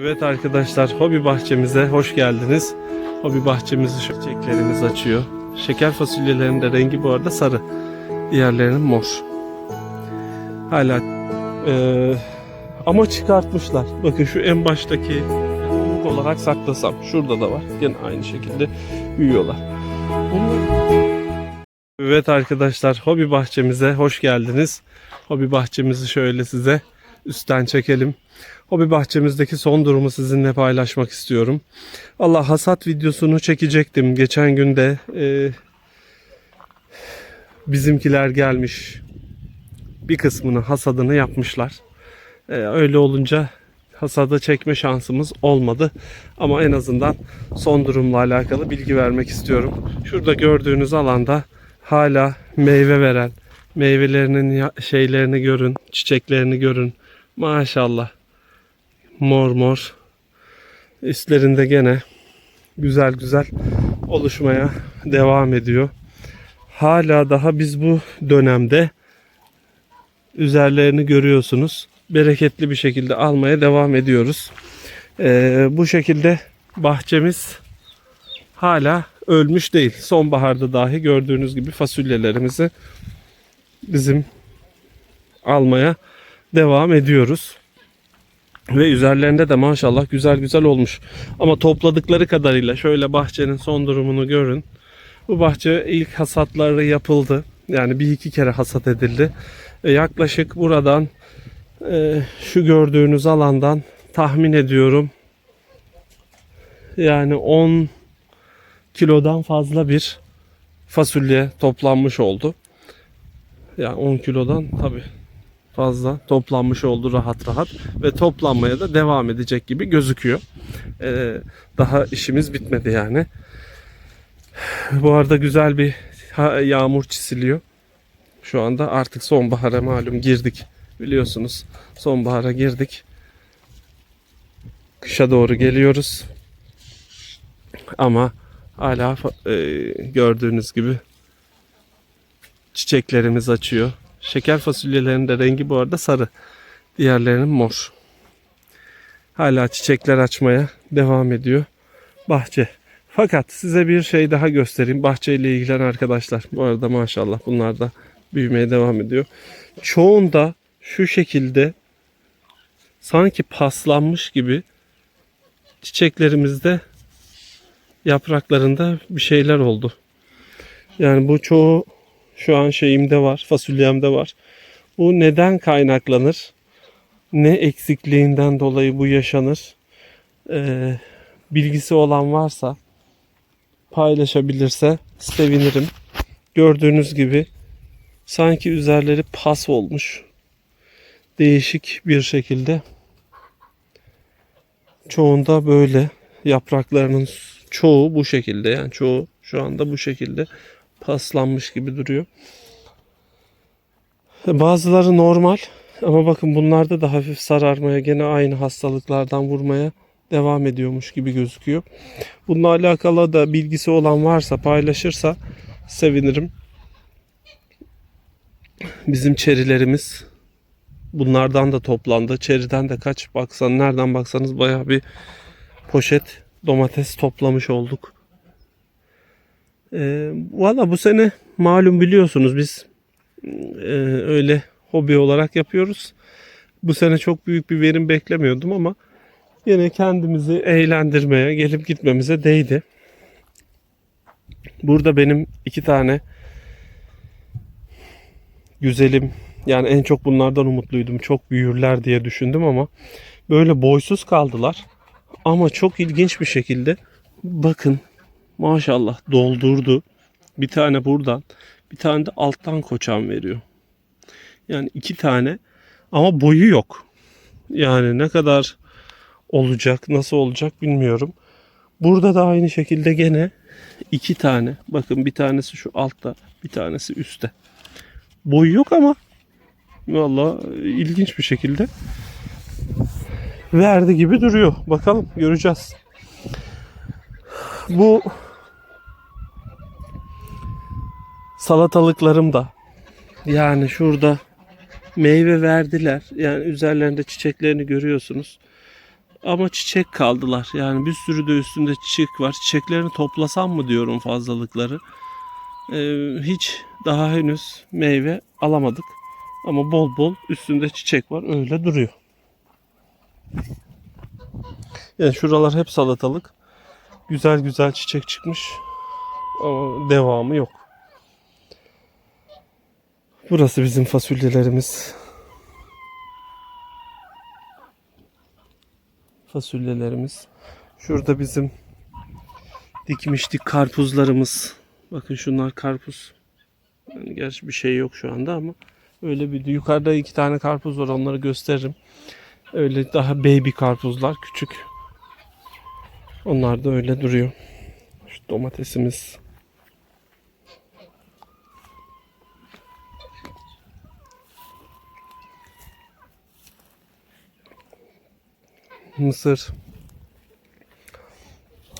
Evet arkadaşlar hobi bahçemize hoş geldiniz. Hobi bahçemizi çiçeklerimiz açıyor. Şeker fasulyelerin de rengi bu arada sarı. Diğerlerinin mor. Hala eee, ama çıkartmışlar. Bakın şu en baştaki pamuk olarak saklasam. Şurada da var. Gene aynı şekilde büyüyorlar. Evet arkadaşlar hobi bahçemize hoş geldiniz. Hobi bahçemizi şöyle size üstten çekelim. Hobi bahçemizdeki son durumu sizinle paylaşmak istiyorum. Allah hasat videosunu çekecektim. Geçen günde e, bizimkiler gelmiş. Bir kısmını hasadını yapmışlar. E, öyle olunca hasada çekme şansımız olmadı. Ama en azından son durumla alakalı bilgi vermek istiyorum. Şurada gördüğünüz alanda hala meyve veren, meyvelerinin şeylerini görün, çiçeklerini görün. Maşallah mor mor. Üstlerinde gene güzel güzel oluşmaya devam ediyor. Hala daha biz bu dönemde üzerlerini görüyorsunuz. Bereketli bir şekilde almaya devam ediyoruz. Ee, bu şekilde bahçemiz hala ölmüş değil. Sonbaharda dahi gördüğünüz gibi fasulyelerimizi bizim almaya devam ediyoruz. Ve üzerlerinde de maşallah güzel güzel olmuş. Ama topladıkları kadarıyla şöyle bahçenin son durumunu görün. Bu bahçe ilk hasatları yapıldı. Yani bir iki kere hasat edildi. E, yaklaşık buradan e, şu gördüğünüz alandan tahmin ediyorum. Yani 10 kilodan fazla bir fasulye toplanmış oldu. Yani 10 kilodan tabii fazla toplanmış oldu rahat rahat ve toplanmaya da devam edecek gibi gözüküyor. Ee, daha işimiz bitmedi yani. Bu arada güzel bir yağmur çisiliyor. Şu anda artık sonbahara malum girdik. Biliyorsunuz sonbahara girdik. Kışa doğru geliyoruz. Ama hala e, gördüğünüz gibi çiçeklerimiz açıyor. Şeker fasulyelerinin de rengi bu arada sarı. Diğerlerinin mor. Hala çiçekler açmaya devam ediyor bahçe. Fakat size bir şey daha göstereyim. Bahçeyle ilgilen arkadaşlar. Bu arada maşallah bunlar da büyümeye devam ediyor. Çoğunda şu şekilde sanki paslanmış gibi çiçeklerimizde yapraklarında bir şeyler oldu. Yani bu çoğu şu an şeyimde var, fasulyemde var. Bu neden kaynaklanır? Ne eksikliğinden dolayı bu yaşanır? Ee, bilgisi olan varsa paylaşabilirse sevinirim. Gördüğünüz gibi sanki üzerleri pas olmuş. Değişik bir şekilde. Çoğunda böyle yapraklarının çoğu bu şekilde yani çoğu şu anda bu şekilde paslanmış gibi duruyor. Bazıları normal ama bakın bunlarda da hafif sararmaya gene aynı hastalıklardan vurmaya devam ediyormuş gibi gözüküyor. Bununla alakalı da bilgisi olan varsa paylaşırsa sevinirim. Bizim çerilerimiz bunlardan da toplandı. Çeriden de kaç baksan nereden baksanız bayağı bir poşet domates toplamış olduk. Ee, Valla bu sene malum biliyorsunuz biz e, öyle hobi olarak yapıyoruz. Bu sene çok büyük bir verim beklemiyordum ama yine kendimizi eğlendirmeye, gelip gitmemize değdi. Burada benim iki tane güzelim yani en çok bunlardan umutluydum. Çok büyürler diye düşündüm ama böyle boysuz kaldılar. Ama çok ilginç bir şekilde bakın maşallah doldurdu. Bir tane buradan, bir tane de alttan koçan veriyor. Yani iki tane ama boyu yok. Yani ne kadar olacak, nasıl olacak bilmiyorum. Burada da aynı şekilde gene iki tane. Bakın bir tanesi şu altta, bir tanesi üstte. Boyu yok ama valla ilginç bir şekilde verdi gibi duruyor. Bakalım göreceğiz. Bu salatalıklarım da yani şurada meyve verdiler. Yani üzerlerinde çiçeklerini görüyorsunuz. ama çiçek kaldılar. Yani bir sürü de üstünde çiçek var. Çiçeklerini toplasam mı diyorum fazlalıkları. Ee, hiç daha henüz meyve alamadık. Ama bol bol üstünde çiçek var. Öyle duruyor. Yani şuralar hep salatalık. Güzel güzel çiçek çıkmış. Ama devamı yok. Burası bizim fasulyelerimiz. Fasulyelerimiz. Şurada bizim dikmiştik karpuzlarımız. Bakın şunlar karpuz. Yani gerçi bir şey yok şu anda ama öyle bir yukarıda iki tane karpuz var onları gösteririm. Öyle daha baby karpuzlar küçük. Onlar da öyle duruyor. Şu domatesimiz. Mısır.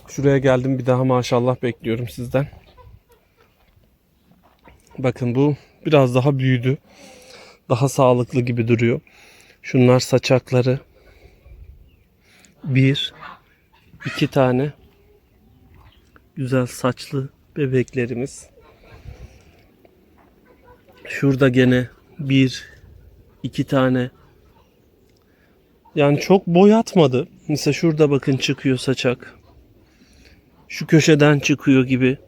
Şuraya geldim bir daha maşallah bekliyorum sizden. Bakın bu biraz daha büyüdü. Daha sağlıklı gibi duruyor. Şunlar saçakları. Bir, iki tane güzel saçlı bebeklerimiz. Şurada gene bir, iki tane. Yani çok boy atmadı. Mesela şurada bakın çıkıyor saçak. Şu köşeden çıkıyor gibi.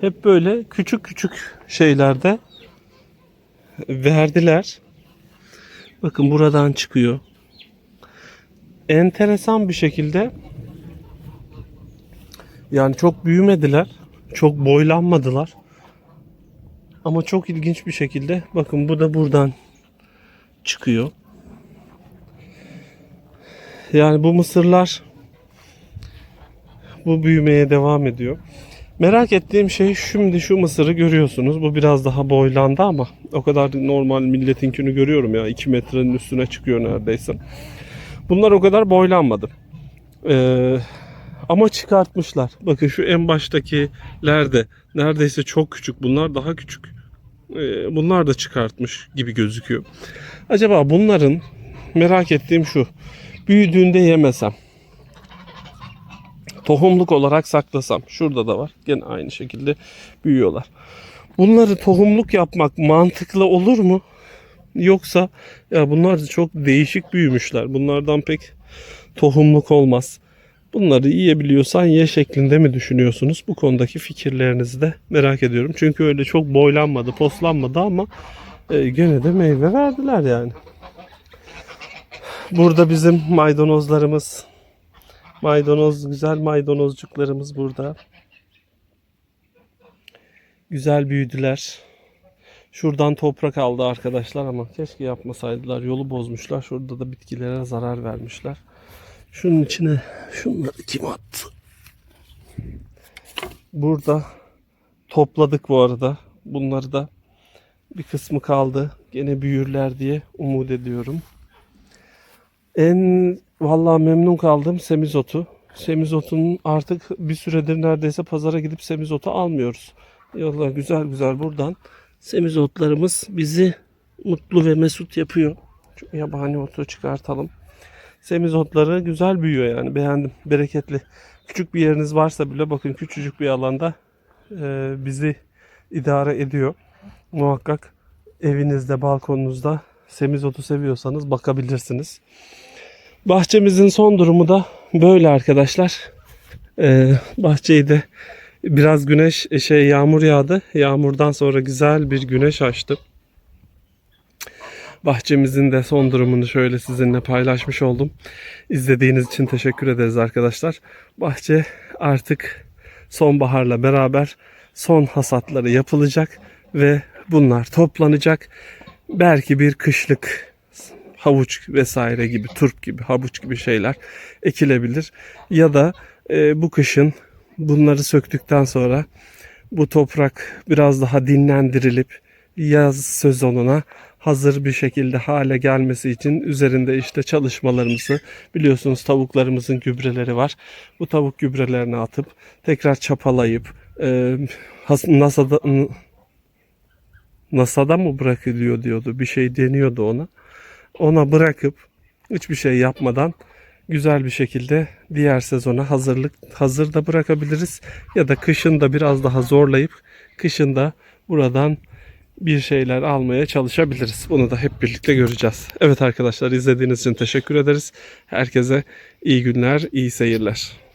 Hep böyle küçük küçük şeylerde verdiler. Bakın buradan çıkıyor. Enteresan bir şekilde yani çok büyümediler. Çok boylanmadılar. Ama çok ilginç bir şekilde bakın bu da buradan çıkıyor. Yani bu mısırlar bu büyümeye devam ediyor. Merak ettiğim şey şimdi şu mısırı görüyorsunuz. Bu biraz daha boylandı ama o kadar normal milletinkini görüyorum ya. 2 metrenin üstüne çıkıyor neredeyse. Bunlar o kadar boylanmadı. Ee, ama çıkartmışlar. Bakın şu en baştakiler de neredeyse çok küçük. Bunlar daha küçük. Ee, bunlar da çıkartmış gibi gözüküyor. Acaba bunların merak ettiğim şu. Büyüdüğünde yemesem tohumluk olarak saklasam. Şurada da var. Gene aynı şekilde büyüyorlar. Bunları tohumluk yapmak mantıklı olur mu? Yoksa ya bunlar çok değişik büyümüşler. Bunlardan pek tohumluk olmaz. Bunları yiyebiliyorsan ye şeklinde mi düşünüyorsunuz? Bu konudaki fikirlerinizi de merak ediyorum. Çünkü öyle çok boylanmadı, poslanmadı ama e, gene de meyve verdiler yani. Burada bizim maydanozlarımız Maydanoz, güzel maydanozcuklarımız burada. Güzel büyüdüler. Şuradan toprak aldı arkadaşlar ama keşke yapmasaydılar. Yolu bozmuşlar. Şurada da bitkilere zarar vermişler. Şunun içine şunları kim attı? Burada topladık bu arada. Bunları da bir kısmı kaldı. Gene büyürler diye umut ediyorum. En vallahi memnun kaldım semizotu. Semizotunun artık bir süredir neredeyse pazara gidip semizotu almıyoruz. Yallah güzel güzel buradan semizotlarımız bizi mutlu ve mesut yapıyor. Şu yabani otu çıkartalım. Semizotları güzel büyüyor yani beğendim. Bereketli. Küçük bir yeriniz varsa bile bakın küçücük bir alanda e, bizi idare ediyor. Muhakkak evinizde, balkonunuzda semizotu seviyorsanız bakabilirsiniz. Bahçemizin son durumu da böyle arkadaşlar. Ee, bahçeyi de biraz güneş şey yağmur yağdı. Yağmurdan sonra güzel bir güneş açtı. Bahçemizin de son durumunu şöyle sizinle paylaşmış oldum. İzlediğiniz için teşekkür ederiz arkadaşlar. Bahçe artık sonbaharla beraber son hasatları yapılacak ve bunlar toplanacak. Belki bir kışlık havuç vesaire gibi, turp gibi, havuç gibi şeyler ekilebilir. Ya da e, bu kışın bunları söktükten sonra bu toprak biraz daha dinlendirilip yaz sezonuna hazır bir şekilde hale gelmesi için üzerinde işte çalışmalarımızı biliyorsunuz tavuklarımızın gübreleri var. Bu tavuk gübrelerini atıp tekrar çapalayıp e, NASA'da NASA'da mı bırakılıyor diyordu. Bir şey deniyordu ona ona bırakıp hiçbir şey yapmadan güzel bir şekilde diğer sezona hazırlık hazır da bırakabiliriz ya da kışın da biraz daha zorlayıp kışın da buradan bir şeyler almaya çalışabiliriz. Bunu da hep birlikte göreceğiz. Evet arkadaşlar izlediğiniz için teşekkür ederiz. Herkese iyi günler, iyi seyirler.